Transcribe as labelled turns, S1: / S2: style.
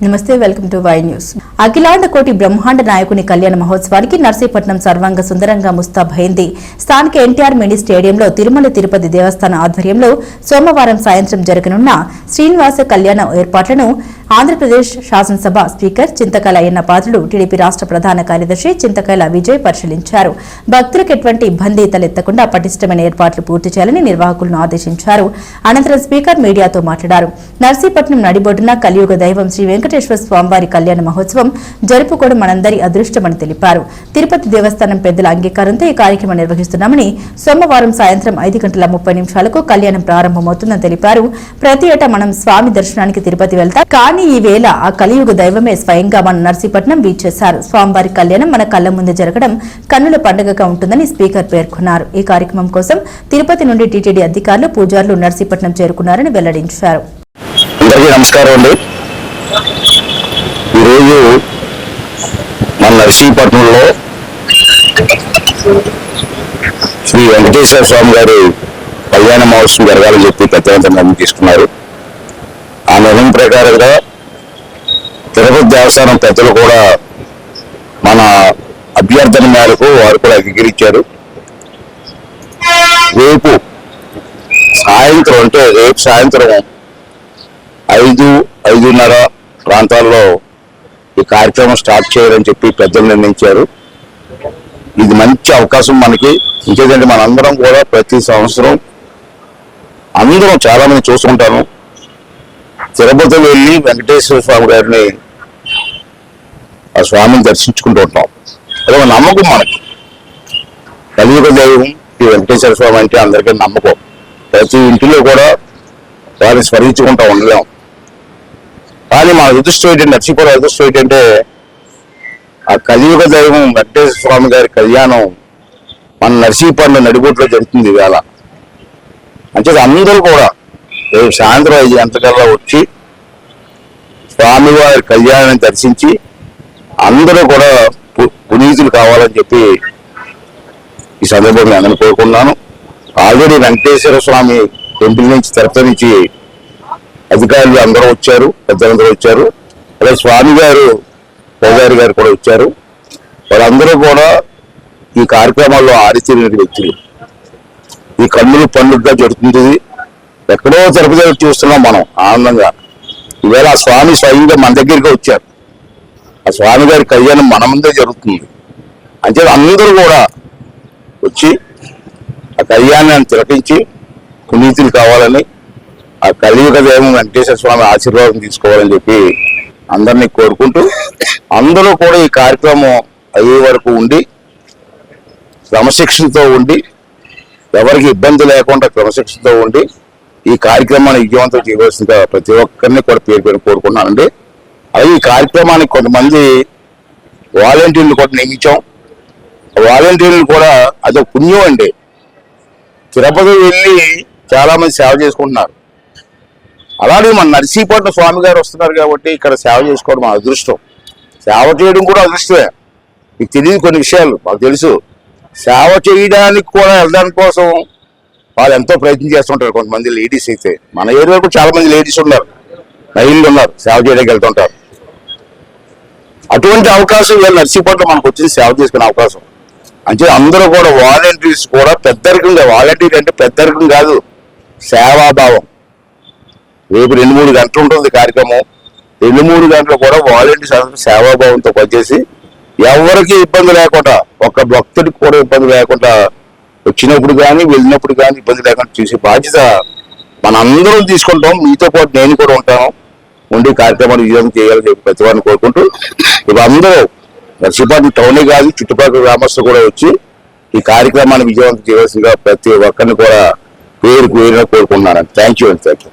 S1: నమస్తే welcome to Y news. అఖిలాండ కోటి బ్రహ్మాండ నాయకుని కళ్యాణ మహోత్సవానికి నర్సీపట్నం సర్వాంగ సుందరంగా ముస్తాబైంది స్థానిక ఎన్టీఆర్ మినీ స్టేడియంలో తిరుమల తిరుపతి దేవస్థాన ఆధ్వర్యంలో సోమవారం సాయంత్రం జరగనున్న శ్రీనివాస కళ్యాణ ఏర్పాట్లను ఆంధ్రప్రదేశ్ శాసనసభ స్పీకర్ చింతకాల అయ్యన్న పాత్రుడు టీడీపీ రాష్ట్ర ప్రధాన కార్యదర్శి చింతకాయల విజయ్ పరిశీలించారు. భక్తులకు ఎటువంటి ఇబ్బంది తలెత్తకుండా పటిష్టమైన ఏర్పాట్లు పూర్తి చేయాలని నిర్వాహకులను ఆదేశించారు. అనంతరం స్పీకర్ మీడియాతో మాట్లాడారు. నర్సీపట్నం నడిబొడ్డున కలియుగ దైవం శ్రీ వెంకటేశ్వర స్వామివారి కళ్యాణ మహోత్సవం జరుపుకోవడం మనందరి అదృష్టమని తెలిపారు. తిరుపతి దేవస్థానం పెద్దల అంగీకారంతో ఈ కార్యక్రమం నిర్వహిస్తున్నామని సోమవారం సాయంత్రం ఐదు గంటల ముప్పై నిమిషాలకు కళ్యాణం ప్రారంభమవుతుందని తెలిపారు. ప్రతి ఏటా మనం స్వామి దర్శనానికి తిరుపతి వెళ్తాం కానీ ఈ వేళ ఆ కలియుగ దైవమే స్వయంగా మన నర్సీపట్నం వీచేశారు స్వామివారి కళ్యాణం మన కళ్ళ ముందు జరగడం కన్నుల పండుగగా ఉంటుందని స్పీకర్ పేర్కొన్నారు. ఈ కార్యక్రమం కోసం తిరుపతి నుండి టీటీడీ అధికారులు పూజారులు నర్సీపట్నం చేరుకున్నారని వెల్లడించారు.
S2: నమస్కారం అండి. ఈరోజు మన శ్రీ వెంకటేశ్వర స్వామి గారు కళ్యాణ మహోత్సవం జరగాలని చెప్పి పెద్దలంతా నిర్ణయం తీసుకున్నారు. ఆ నిర్ణయం ప్రకారంగా తిరుపతి దేవస్థానం పెద్దలు కూడా మన అభ్యర్థన మేరకు వారు కూడా అంగీకరించారు. రేపు సాయంత్రం అంటే రేపు సాయంత్రం ఐదు ఐదున్నర ప్రాంతాల్లో ఈ కార్యక్రమం స్టార్ట్ చేయాలని చెప్పి పెద్దలు నిర్ణయించారు. ఇది మంచి అవకాశం మనకి. ఇంకేంటంటే మనందరం కూడా ప్రతి సంవత్సరం అందరం చాలా మంది చూస్తుంటాను. తిరుపతిలో వెళ్ళి వెంకటేశ్వర స్వామి గారిని ఆ స్వామిని దర్శించుకుంటూ ఉంటాం. అది ఒక నమ్మకం మనకి. కలియుగ దైవం ఈ వెంకటేశ్వర స్వామి అంటే అందరికీ నమ్మకం. ప్రతి ఇంటిలో కూడా వారిని స్మరించుకుంటూ ఉండలేం. కానీ మన అదృష్టం ఏంటంటే నర్సీపురం అదృష్టం ఏంటంటే ఆ కలియుగ దైవం వెంకటేశ్వర స్వామి గారి కళ్యాణం మన నర్సీపండు నడిబొట్లో జరుగుతుంది ఇవాళ. అంటే అందరూ కూడా రేపు సాయంత్రం ఐదు గంటలకల్లా వచ్చి స్వామివారి కళ్యాణాన్ని దర్శించి అందరూ కూడా పు- పునీతులు కావాలని చెప్పి ఈ సందర్భంగా నేను కోరుకున్నాను ఆల్రెడీ వెంకటేశ్వర స్వామి టెంపుల్ నుంచి తిరుపతి నుంచి అధికారులు అందరూ వచ్చారు పెద్దలందరూ వచ్చారు. అలాగే స్వామి గారు పూజారి గారు కూడా వచ్చారు. వాళ్ళందరూ కూడా ఈ కార్యక్రమాల్లో ఆరితేరిన వ్యక్తులు. ఈ కన్నులు పండుగగా జరుగుతుంది ఎక్కడో తిరుపతి చూస్తున్నాం మనం ఆనందంగా. ఈవేళ ఆ స్వామి స్వయంగా మన దగ్గరికి వచ్చారు. ఆ స్వామి గారి కళ్యాణం మన ముందే జరుగుతుంది. అంటే అందరూ కూడా వచ్చి ఆ కళ్యాణాన్ని తిలకించి పునీతులు కావాలని ఆ కలియుగ దేవం వెంకటేశ్వర స్వామి ఆశీర్వాదం తీసుకోవాలని చెప్పి అందరినీ కోరుకుంటూ అందరూ కూడా ఈ కార్యక్రమం అయ్యే వరకు ఉండి క్రమశిక్షణతో ఉండి ఎవరికి ఇబ్బంది లేకుండా క్రమశిక్షణతో ఉండి ఈ కార్యక్రమాన్ని విజయవంతం చేయవలసిందిగా ప్రతి ఒక్కరిని కూడా పేరు పేరు కోరుకున్నానండి అలాగే ఈ కార్యక్రమానికి కొంతమంది వాలంటీర్లు కూడా నియమించాం. వాలంటీర్లు కూడా అదొక పుణ్యం అండి. తిరుపతి వెళ్ళి చాలామంది సేవ చేసుకుంటున్నారు. అలాగే మన నర్సీపట్నం స్వామి గారు వస్తున్నారు కాబట్టి ఇక్కడ సేవ చేసుకోవడం మా అదృష్టం. సేవ చేయడం కూడా అదృష్టమే. మీకు తెలియదు కొన్ని విషయాలు మాకు తెలుసు. సేవ చేయడానికి కూడా వెళ్ళడానికి కోసం వాళ్ళు ఎంతో ప్రయత్నం చేస్తుంటారు కొంతమంది లేడీస్ అయితే. మన ఏరియాలో కూడా చాలా మంది లేడీస్ ఉన్నారు. మహిళలు ఉన్నారు. సేవ చేయడానికి వెళ్తుంటారు. అటువంటి అవకాశం వీళ్ళు నర్సీపట్నం మనకు వచ్చింది. సేవ చేసుకునే అవకాశం. అంటే అందరూ కూడా వాలంటీర్స్ కూడా పెద్దరికంగా వాలంటీర్ అంటే పెద్దరికం కాదు. సేవాభావం. రేపు రెండు మూడు గంటలు ఉంటుంది కార్యక్రమం. రెండు మూడు గంటలు కూడా వాలంటీర్స్ అందరూ సేవాభావంతో పనిచేసి ఎవరికి ఇబ్బంది లేకుండా ఒక భక్తుడికి కూడా ఇబ్బంది లేకుండా వచ్చినప్పుడు కానీ వెళ్ళినప్పుడు కానీ ఇబ్బంది లేకుండా చూసే బాధ్యత మనందరం తీసుకుంటాం. మీతో పాటు నేను కూడా ఉంటాను. ఉండి కార్యక్రమాలు విజయం చేయాలని చెప్పి ప్రతి వారిని కోరుకుంటూ ఇప్పుడు అందరూ నర్సీపాటి టౌనే కాదు చుట్టుపక్కల గ్రామస్తులు కూడా వచ్చి ఈ కార్యక్రమాన్ని విజయవంతం చేయవలసిందిగా ప్రతి ఒక్కరిని కూడా పేరు పేరున కోరుకుంటున్నాను. థ్యాంక్ యూ అండి థ్యాంక్ యూ